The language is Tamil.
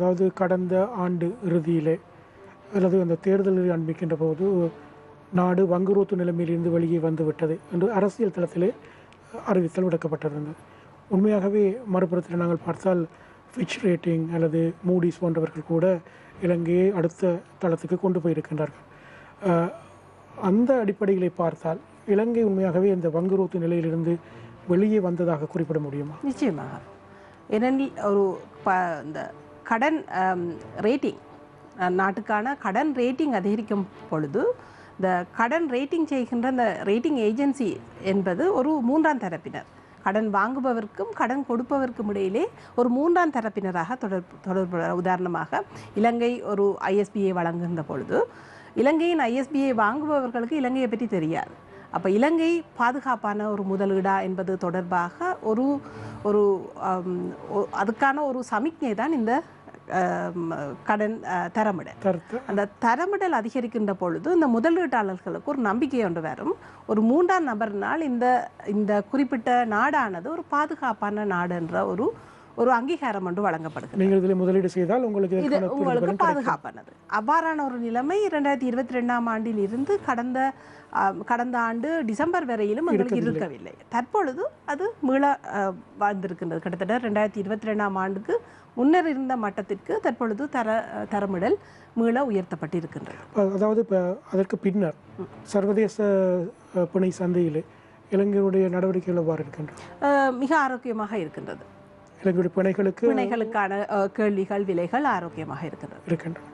அதாவது கடந்த ஆண்டு இறுதியிலே அல்லது அந்த தேர்தலில் அன்பிக்கின்ற போது நாடு வங்குரோத்து நிலைமையிலிருந்து வெளியே வந்து விட்டது என்று அரசியல் தளத்திலே அறிவித்தல் விடுக்கப்பட்டிருந்தது. உண்மையாகவே மறுபுறத்தில் நாங்கள் பார்த்தால் ஃபிட்ச் ரேட்டிங் அல்லது மூடிஸ் போன்றவர்கள் கூட இலங்கையை அடுத்த தளத்துக்கு கொண்டு போயிருக்கின்றார்கள். அந்த அடிப்படையிலே பார்த்தால் இலங்கை உண்மையாகவே இந்த வங்குரோத்து நிலையிலிருந்து வெளியே வந்ததாக குறிப்பிட முடியுமா? நிச்சயமாக. ஏனெனில் ஒரு ப இந்த கடன் ரேட்டிங் நாட்டுக்கான கடன் ரேட்டிங் அதிகரிக்கும் பொழுது இந்த கடன் ரேட்டிங் செய்கின்ற இந்த ரேட்டிங் ஏஜென்சி என்பது ஒரு மூன்றாம் தரப்பினர். கடன் வாங்குபவர்க்கும் கடன் கொடுப்பவருக்கும் இடையிலே ஒரு மூன்றாம் தரப்பினராக தொடர்பு தொடர்பு உதாரணமாக இலங்கை ஒரு ஐஎஸ்பியை வழங்குகின்ற பொழுது இலங்கையின் ஐஎஸ்பியை வாங்குபவர்களுக்கு இலங்கையை பற்றி தெரியாது. அப்போ இலங்கை பாதுகாப்பான ஒரு முதலீடா என்பது தொடர்பாக ஒரு ஒரு அதுக்கான ஒரு சமிக்ஞை தான் இந்த கடன் தரமிடல். அந்த தரமிடல் அதிகரிக்கின்ற பொழுது இந்த முதலீட்டாளர்களுக்கு ஒரு நம்பிக்கை ஒன்று வரும். ஒரு மூன்றாம் நபர்னால் இந்த இந்த குறிப்பிட்ட நாடானது ஒரு பாதுகாப்பான நாடு என்ற ஒரு ஒரு அங்கீகாரம் ஒன்று வழங்கப்படுகிறது. நீங்கள் இதில் முதலீடு செய்தால் உங்களுக்கு இது உங்களுக்கு. பாதுகாப்பானது. அவ்வாறான ஒரு நிலைமை இரண்டாயிரத்தி இருபத்தி ரெண்டாம் ஆண்டில் இருந்து கடந்த கடந்த ஆண்டு டிசம்பர் வரையிலும் எங்களுக்கு இருக்கவில்லை. தற்பொழுது அது மீள ஆ, வந்திருக்கின்றது. கிட்டத்தட்ட ரெண்டாயிரத்தி இருபத்தி ரெண்டாம் ஆண்டுக்கு முன்னர் இருந்த மட்டத்திற்கு தற்பொழுது தர தரமிடல் மீள உயர்த்தப்பட்டிருக்கின்றது. அதாவது இப்போ அதற்கு பின்னர் சர்வதேச பிணை சந்தையில் இலங்கையுடைய நடவடிக்கைகள் எவ்வாறு இருக்கின்றன? மிக ஆரோக்கியமாக இருக்கின்றது. இலங்கையுடைய பிணைகளுக்கு பிணைகளுக்கான கேள்விகள் விலைகள் ஆரோக்கியமாக இருக்கின்றது. இருக்கின்றன.